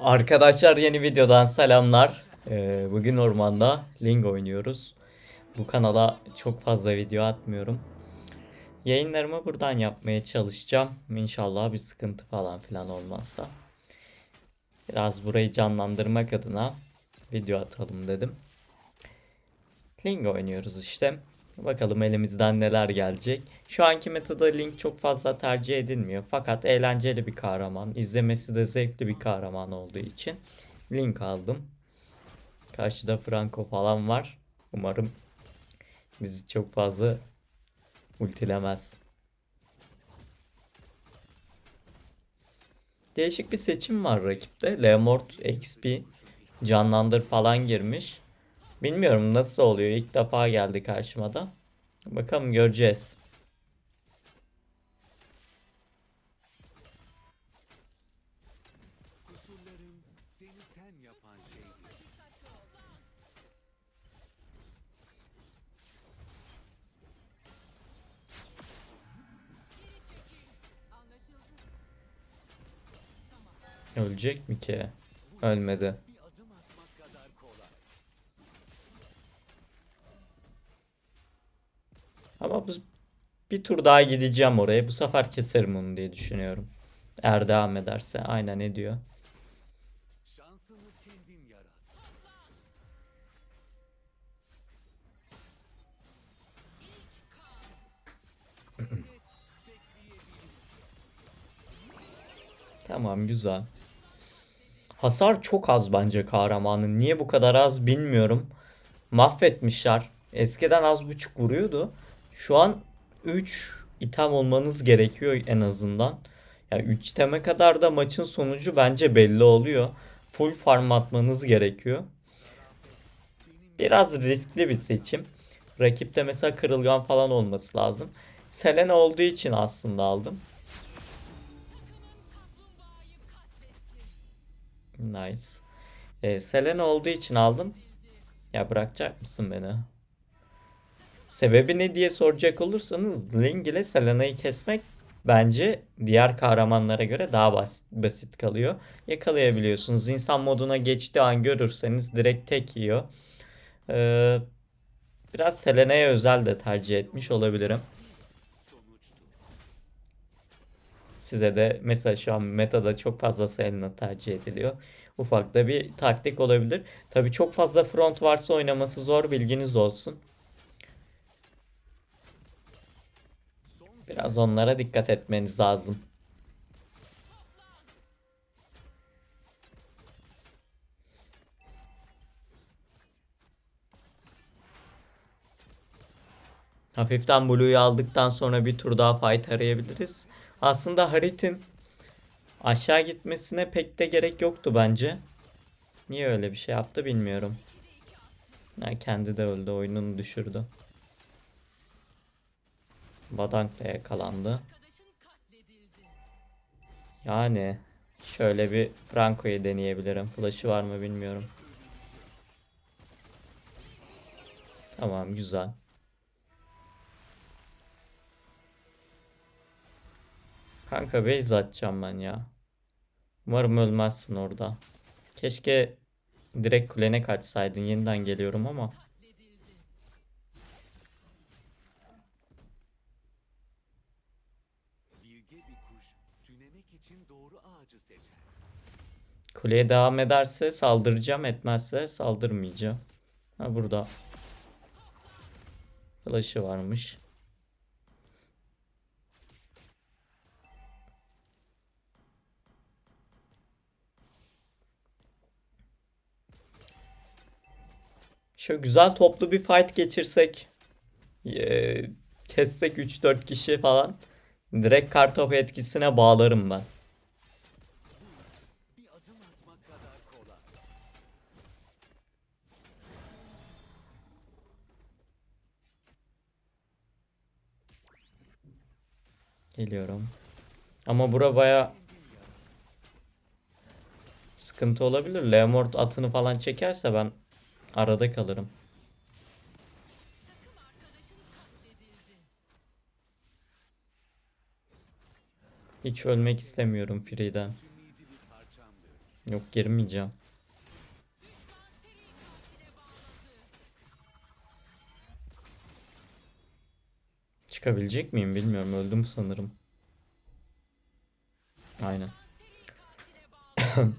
Arkadaşlar yeni videodan selamlar. Ee, bugün ormanda Ling oynuyoruz. Bu kanala çok fazla video atmıyorum. Yayınlarımı buradan yapmaya çalışacağım. İnşallah bir sıkıntı falan filan olmazsa. Biraz burayı canlandırmak adına video atalım dedim. Ling oynuyoruz işte. Bakalım elimizden neler gelecek. Şu anki metada Link çok fazla tercih edilmiyor. Fakat eğlenceli bir kahraman. İzlemesi de zevkli bir kahraman olduğu için Link aldım. Karşıda Franco falan var. Umarım bizi çok fazla ultilemez. Değişik bir seçim var rakipte. Lemort XP canlandır falan girmiş. Bilmiyorum nasıl oluyor. İlk defa geldi karşıma da. Bakalım göreceğiz. Ölecek mi ki? Ölmedi. Bir tur daha gideceğim oraya. Bu sefer keserim onu diye düşünüyorum. Eğer devam ederse. Aynen ne diyor. Tamam güzel. Hasar çok az bence kahramanın. Niye bu kadar az bilmiyorum. Mahvetmişler. Eskiden az buçuk vuruyordu. Şu an 3 item olmanız gerekiyor en azından. Yani 3 iteme kadar da maçın sonucu bence belli oluyor. Full farm atmanız gerekiyor. Biraz riskli bir seçim. Rakipte mesela kırılgan falan olması lazım. Selena olduğu için aslında aldım. Nice. Ee, Selena olduğu için aldım. Ya bırakacak mısın beni? Sebebi ne diye soracak olursanız Ling ile Selena'yı kesmek bence diğer kahramanlara göre daha basit, basit kalıyor. Yakalayabiliyorsunuz. İnsan moduna geçtiği an görürseniz direkt tek yiyor. Ee, biraz Selena'ya özel de tercih etmiş olabilirim. Size de mesela şu an metada çok fazla Selena tercih ediliyor. Ufak da bir taktik olabilir. Tabii çok fazla front varsa oynaması zor bilginiz olsun. Biraz onlara dikkat etmeniz lazım. Hafiften Blue'yu aldıktan sonra bir tur daha fight arayabiliriz. Aslında Harit'in aşağı gitmesine pek de gerek yoktu bence. Niye öyle bir şey yaptı bilmiyorum. Ha, kendi de öldü oyununu düşürdü. Badank da yakalandı. Yani şöyle bir Franco'yu deneyebilirim. Flash'ı var mı bilmiyorum. Tamam güzel. Kanka base atacağım ben ya. Umarım ölmezsin orada. Keşke direkt kulene kaçsaydın. Yeniden geliyorum ama. Kuleye devam ederse saldıracağım. Etmezse saldırmayacağım. Ha burada. Flash'ı varmış. Şöyle güzel toplu bir fight geçirsek. eee, kessek 3-4 kişi falan. Direkt kartopu etkisine bağlarım ben. Geliyorum. Ama bura baya sıkıntı olabilir. Leomord atını falan çekerse ben arada kalırım. Hiç ölmek istemiyorum Free'den. Yok girmeyeceğim. Çıkabilecek miyim bilmiyorum. Öldüm sanırım. Aynen.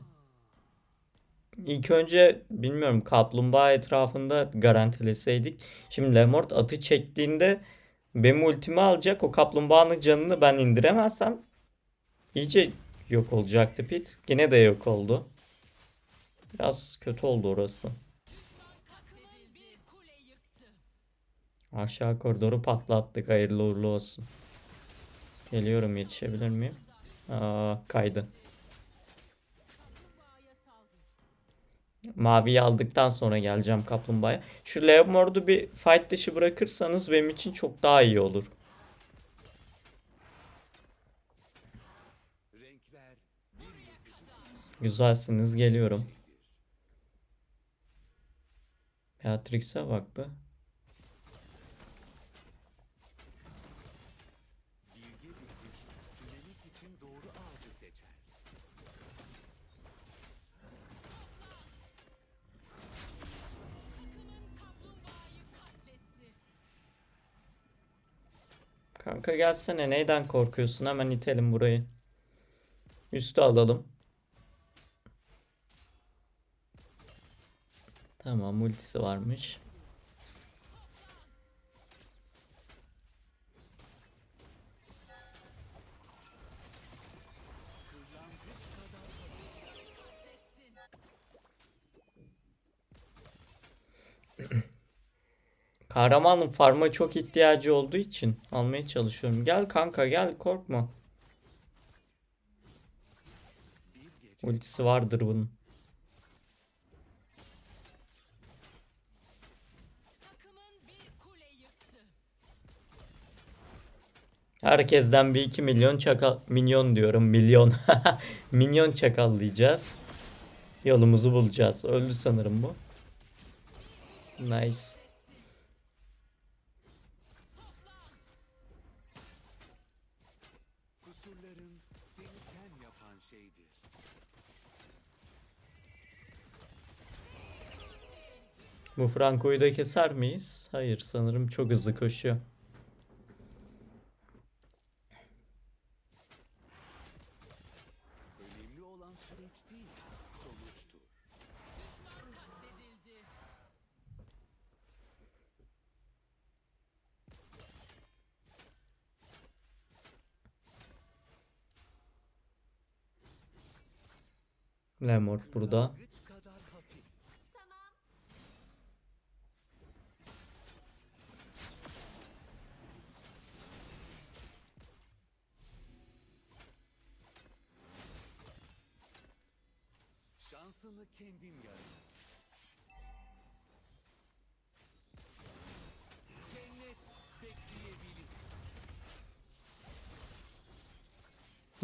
İlk önce bilmiyorum kaplumbağa etrafında garantileseydik. Şimdi Lemort atı çektiğinde benim ultimi alacak. O kaplumbağanın canını ben indiremezsem iyice yok olacaktı Pit. Yine de yok oldu. Biraz kötü oldu orası. Aşağı koridoru patlattık. Hayırlı uğurlu olsun. Geliyorum yetişebilir miyim? Aa, kaydı. Maviyi aldıktan sonra geleceğim kaplumbağaya. Şu Leomord'u bir fight dışı bırakırsanız benim için çok daha iyi olur. Güzelsiniz geliyorum. Beatrix'e bak be. Kanka gelsene neyden korkuyorsun? Hemen itelim burayı. Üstü alalım. Tamam ultisi varmış. Kahramanın farma çok ihtiyacı olduğu için almaya çalışıyorum. Gel kanka gel korkma. Ultisi vardır bunun. Herkesten bir 2 milyon çakal milyon diyorum milyon milyon çakallayacağız. Yolumuzu bulacağız. Öldü sanırım bu. Nice. Bu Franco'yu da keser miyiz? Hayır sanırım çok hızlı koşuyor. Lemort burada.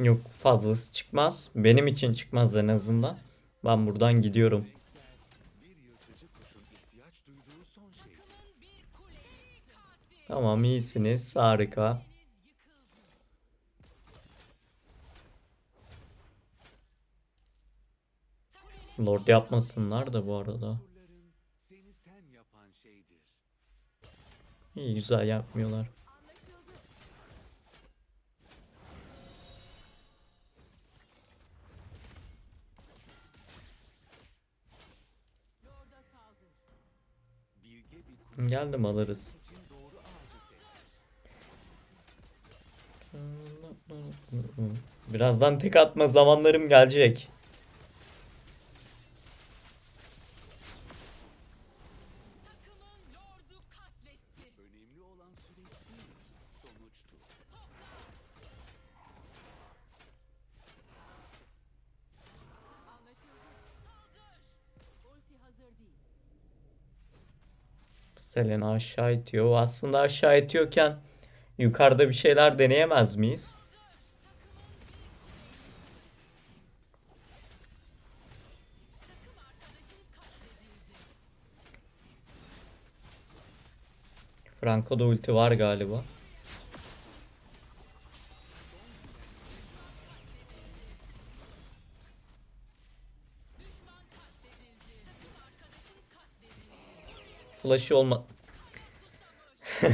Yok fazlası çıkmaz. Benim için çıkmaz en azından. Ben buradan gidiyorum. Tamam iyisiniz. Harika. Lord yapmasınlar da bu arada. İyi güzel yapmıyorlar. Geldim alırız. Birazdan tek atma zamanlarım gelecek. Selena aşağı itiyor. Aslında aşağı itiyorken yukarıda bir şeyler deneyemez miyiz? Franco'da ulti var galiba. Flash'ı olma...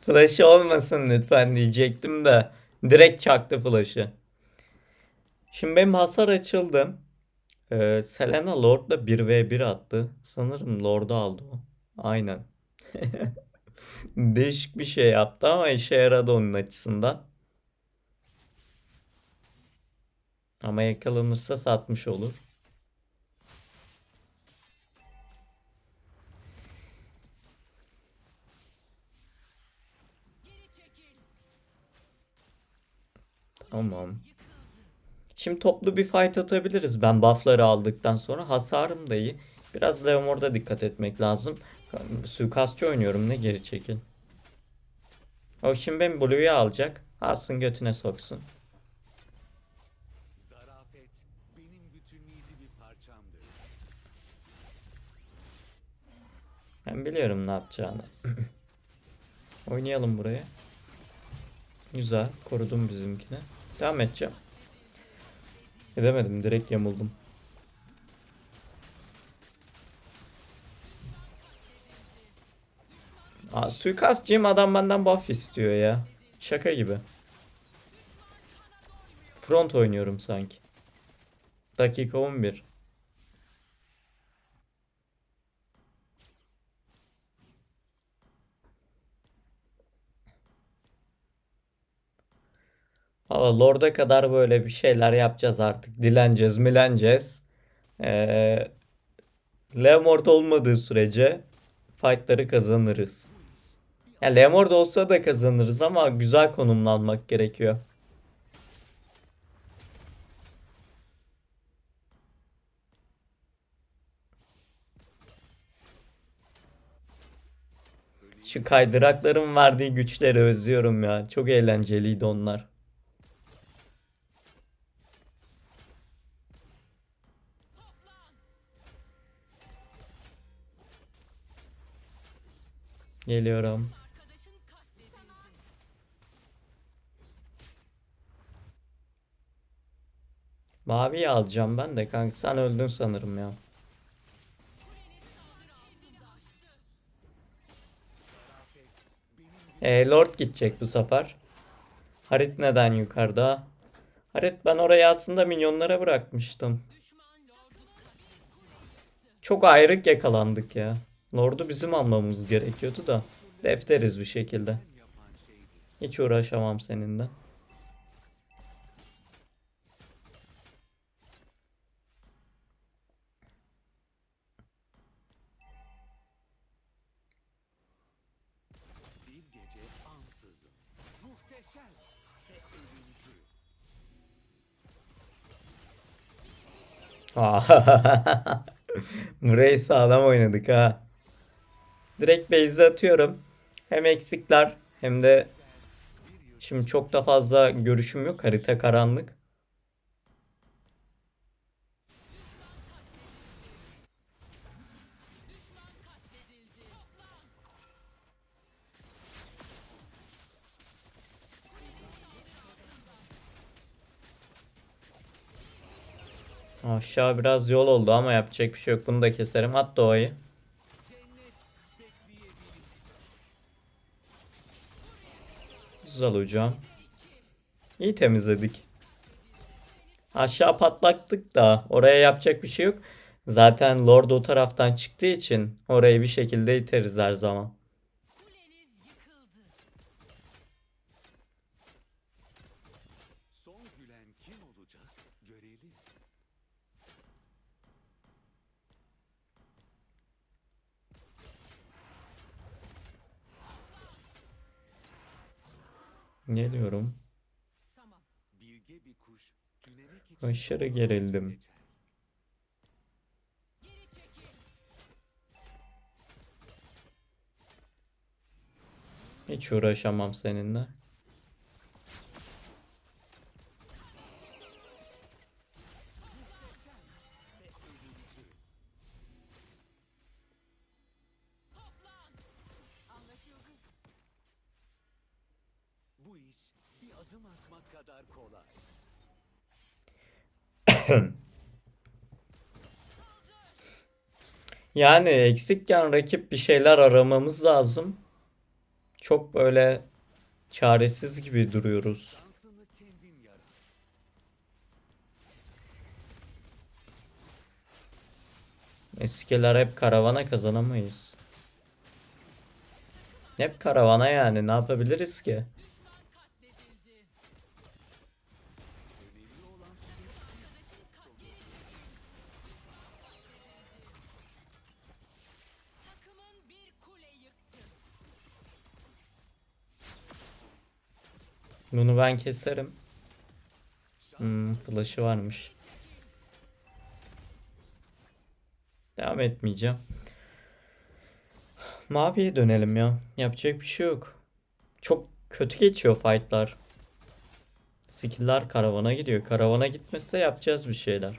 Flash'ı olmasın lütfen diyecektim de. Direkt çaktı flash'ı. Şimdi benim hasar açıldı. Ee, Selena Lord'la 1v1 attı. Sanırım Lord'u aldı o. Aynen. Değişik bir şey yaptı ama işe yaradı onun açısından. Ama yakalanırsa satmış olur. Tamam. Şimdi toplu bir fight atabiliriz. Ben buff'ları aldıktan sonra hasarım da iyi. Biraz Leomord'a dikkat etmek lazım. Suikastçı oynuyorum ne geri çekil. O şimdi benim Blue'yu alacak. Alsın götüne soksun. Zarafet benim bütünleyici bir parçamdır. Ben biliyorum ne yapacağını. Oynayalım buraya. Güzel. Korudum bizimkini. Devam edeceğim. Edemedim. Direkt yamuldum. Aa, suikastçıyım adam benden buff istiyor ya. Şaka gibi. Front oynuyorum sanki. Dakika 11. Lord'a kadar böyle bir şeyler yapacağız artık. Dileneceğiz, mileneceğiz. Ee, Leomord olmadığı sürece fightları kazanırız. Ya Leomord olsa da kazanırız ama güzel konumlanmak gerekiyor. Şu kaydırakların verdiği güçleri özlüyorum ya. Çok eğlenceliydi onlar. Geliyorum. Maviyi alacağım ben de kanka sen öldün sanırım ya. E, Lord gidecek bu sefer. Harit neden yukarıda? Harit ben orayı aslında minyonlara bırakmıştım. Çok ayrık yakalandık ya. Lord'u bizim almamız gerekiyordu da. Defteriz bir şekilde. Hiç uğraşamam seninle. Burayı sağlam oynadık ha. Direkt base'e atıyorum. Hem eksikler hem de şimdi çok da fazla görüşüm yok. Harita karanlık. Aşağı biraz yol oldu ama yapacak bir şey yok. Bunu da keserim. At doğayı. Hocam. İyi temizledik. Aşağı patlattık da oraya yapacak bir şey yok. Zaten Lord o taraftan çıktığı için orayı bir şekilde iteriz her zaman. Geliyorum. Bilge bir kuş tünemek için Aşırı gerildim. Hiç uğraşamam seninle. Atmak kadar kolay. Yani eksikken rakip bir şeyler aramamız lazım. Çok böyle çaresiz gibi duruyoruz. Eskiler hep karavana kazanamayız. Hep karavana yani ne yapabiliriz ki? Bunu ben keserim. Hmm, flash'ı varmış. Devam etmeyeceğim. Maviye dönelim ya. Yapacak bir şey yok. Çok kötü geçiyor fightlar. Skill'lar karavana gidiyor. Karavana gitmezse yapacağız bir şeyler.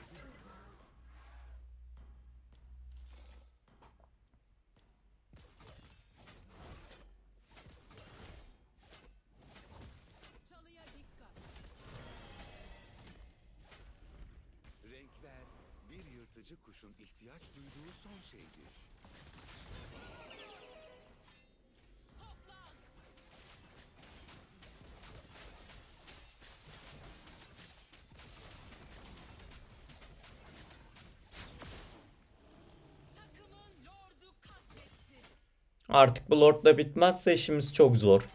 Artık bu Lord'la bitmezse işimiz çok zor.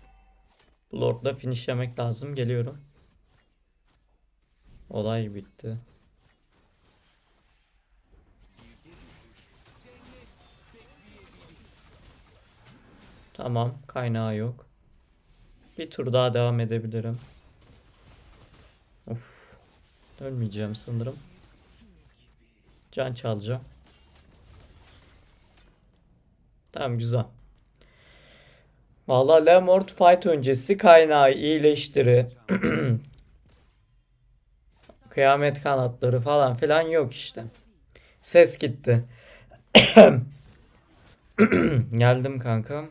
Bu Lord'la finishlemek lazım. Geliyorum. Olay bitti. Tamam. Kaynağı yok. Bir tur daha devam edebilirim. Of. Ölmeyeceğim sanırım. Can çalacağım. Tamam güzel. Vallahi Lemort fight öncesi kaynağı iyileştiri. Kıyamet kanatları falan filan yok işte. Ses gitti. Geldim kankam.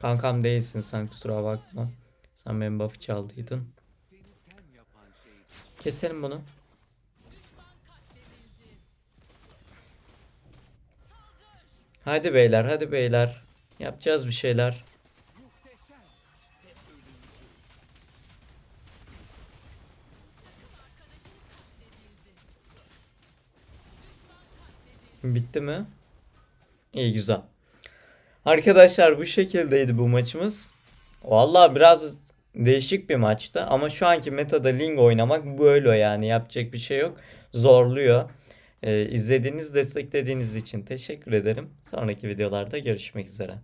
Kankam değilsin sen kusura bakma. Sen benim buff'ı çaldıydın. Keselim bunu. Hadi beyler hadi beyler. Yapacağız bir şeyler. Bitti mi? İyi güzel. Arkadaşlar bu şekildeydi bu maçımız. Vallahi biraz değişik bir maçtı ama şu anki metada Ling oynamak böyle yani yapacak bir şey yok. Zorluyor. Ee, izlediğiniz, desteklediğiniz için teşekkür ederim. Sonraki videolarda görüşmek üzere.